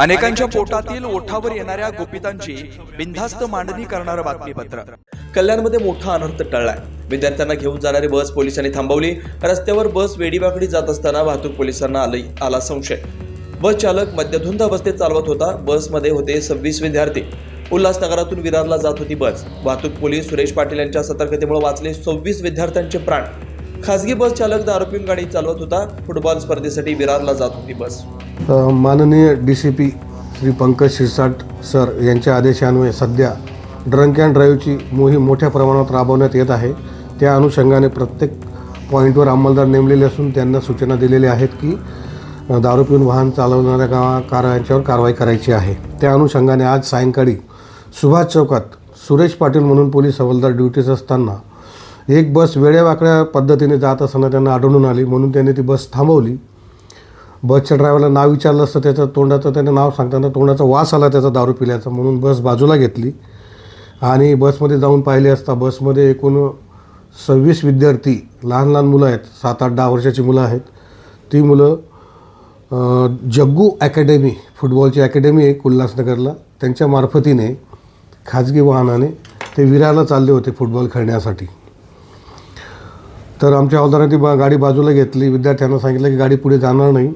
अनेकांच्या पोटातील ओठावर येणाऱ्या गुपितांची बिनधास्त मांडणी करणारं बातमीपत्र. कल्याणमध्ये मोठा अनर्थ टळलाय. विद्यार्थ्यांना घेऊन जाणारी बस पोलिसांनी थांबवली. रस्त्यावर बस वेडीवाकडी जात असताना वाहतूक पोलिसांना आलं आला संशय. बस चालक मद्यधुंद अवस्थेत चालवत होता. बसमध्ये होते सव्वीस विद्यार्थी. उल्हासनगरातून विरारला जात होती बस. वाहतूक पोलीस सुरेश पाटील यांच्या सतर्कतेमुळे वाचले सव्वीस विद्यार्थ्यांचे प्राण. खासगी बस चालक दारू गाडी चालवत होता. फुटबॉल स्पर्धेसाठी विरारला जात होती बस. माननीय D C P Shri Pankaj Shirsat sir यांच्या आदेशान्वये सध्या ड्रंक अँड ड्राईव्हची मोहीम मोठ्या प्रमाणात राबवण्यात येत आहे. त्या अनुषंगाने प्रत्येक पॉईंटवर अंमलदार नेमलेले असून त्यांना सूचना दिलेल्या आहेत की दारू पिऊन वाहन चालवणाऱ्या गावा कार यांच्यावर कारवाई करायची आहे. त्या अनुषंगाने आज सायंकाळी सुभाष चौकात सुरेश पाटील म्हणून पोलीस हवालदार ड्युटीस असताना एक बस वेळेवाकड्या पद्धतीने जात असताना त्यांना आढळून आली म्हणून त्यांनी ती बस थांबवली. बसच्या ड्रायव्हरला नाव विचारलं असतं त्याचं तोंडाचं त्याने नाव सांगताना तोंडाचा वास आला त्याचा दारू पिल्याचा म्हणून बस बाजूला घेतली. आणि बसमध्ये जाऊन पाहिले असता बसमध्ये एकूण सव्वीस विद्यार्थी लहान लहान मुलं आहेत सात आठ दहा वर्षाची मुलं आहेत. ती मुलं जग्गू अकॅडमी फुटबॉलची अकॅडमी आहे उल्हासनगरला. त्यांच्या मार्फतीने खाजगी वाहनाने ते विरायला चालले होते फुटबॉल खेळण्यासाठी. तर आमच्या हवालदारांनी बा गाडी बाजूला घेतली. विद्यार्थ्यांना सांगितलं की गाडी पुढे जाणार नाही.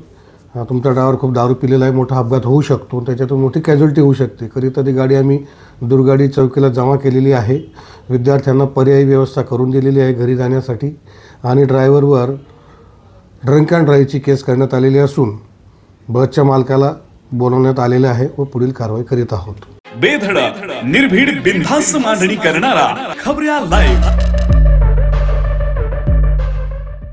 तुमचा ड्रायव्हर खूप दारू पिलेला आहे. मोठा अपघात होऊ शकतो. त्याच्यातून मोठी कॅज्युअल्टी होऊ शकते. करिता ती गाडी आम्ही दुर्गाडी चौकीला जमा केलेली आहे. विद्यार्थ्यांना पर्यायी व्यवस्था करून दिलेली आहे घरी जाण्यासाठी. आणि ड्रायव्हरवर ड्रंक अँड ड्राईव्हची केस करण्यात आलेली असून बसच्या मालकाला बोलवण्यात आलेले आहे व पुढील कारवाई करीत आहोत. बेधडक निर्भीड बिनधास्त मांडणी करणारा खबऱ्या लाईव्ह